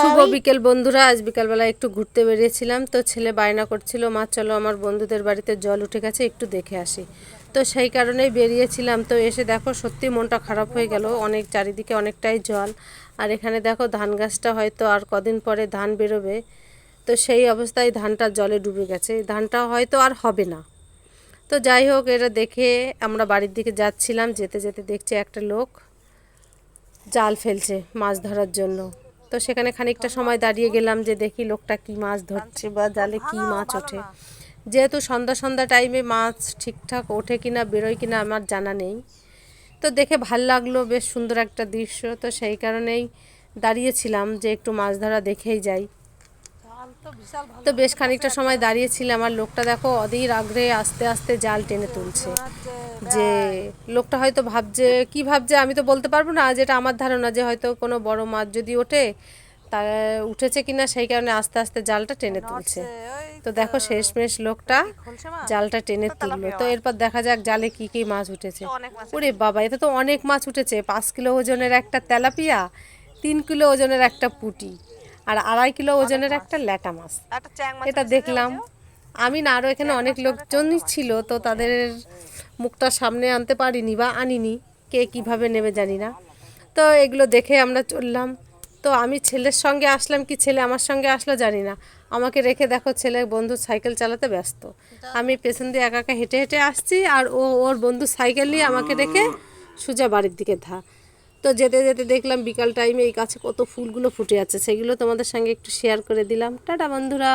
শুভ বিকেল বন্ধুরা, আজ বিকালবেলা একটু ঘুরতে বেরিয়েছিলাম, তো ছেলে বায়না করছিল, মা, চলো, আমার বন্ধুদের বাড়িতে জল উঠে গেছে, একটু দেখে আসি। তো সেই কারণেই বেরিয়েছিলাম, তো এসে দেখো, সত্যি মনটা খারাপ হয়ে গেল, অনেক চারিদিকে অনেকটাই জল। আর এখানে দেখো, ধান গাছটা হয়তো আর কদিন পরে ধান বেরোবে। তো সেই অবস্থায় ধানটা জলে ডুবে গেছে, ধানটা হয়তো আর হবে না। তো যাই হোক, এটা দেখে আমরা বাড়ির দিকে যাচ্ছিলাম, যেতে যেতে দেখছি একটা লোক জাল ফেলছে মাছ ধরার জন্য। তো সেখানে খানিকটা সময় দাঁড়িয়ে গেলাম যে দেখি লোকটা কি মাছ ধরছে বা জালে কি মাছ ওঠে। যেহেতু সন্ধ্যা সন্ধ্যা টাইমে মাছ ঠিকঠাক ওঠে কিনা, বেরোয় কিনা আমার জানা নেই। তো দেখে ভালো লাগল, বেশ সুন্দর একটা দৃশ্য। তো সেই কারণেই দাঁড়িয়েছিলাম যে একটু মাছ ধরা দেখেই যাই। তো বেশ খানিকটা সময় দাঁড়িয়েছিলাম, আর লোকটা দেখো অধীর আগ্রহে আস্তে আস্তে জাল টেনে তুলছে। যে লোকটা হয়তো ভাবছে কি ভাবছে আমি তো বলতে পারব না যেটা আমার ধারণা যে হয়তো কোনো বড় মাছ যদি ওঠে তা উঠেছে কিনা সেই কারণে আস্তে আস্তে জালটা টেনে তুলছে। তো দেখো শেষমেশ লোকটা জালটা টেনে তুললো। তো এরপর দেখা যাক জালে কি কি মাছ উঠেছে। ওরে বাবা এতে তো অনেক মাছ উঠেছে। পাঁচ কিলো ওজনের একটা তেলাপিয়া তিন কিলো ওজনের একটা পুটি আর আড়াই কিলো ওজনের একটা ল্যাটা মাছ। এটা দেখলাম। আমি না আরও এখানে অনেক লোকজনই ছিল তো তাদের মুখটা সামনে আনতে পারিনি বা আনিনি, কে কীভাবে নেবে জানি না। তো এগুলো দেখে আমরা চললাম। তো আমি ছেলের সঙ্গে আসলাম কি ছেলে আমার সঙ্গে আসলো জানি না। আমাকে রেখে দেখো ছেলে বন্ধু সাইকেল চালাতে ব্যস্ত। আমি পেছন দিয়ে একা একা হেঁটে হেঁটে আসছি আর ও, ওর বন্ধু সাইকেল নিয়ে আমাকে রেখে সোজা বাড়ির দিকে ধা তো যেতে যেতে দেখলাম বিকাল টাইমে এই গাছে কত ফুলগুলো ফুটে আছে, সেগুলো তোমাদের সঙ্গে একটু শেয়ার করে দিলাম। টাটা বন্ধুরা।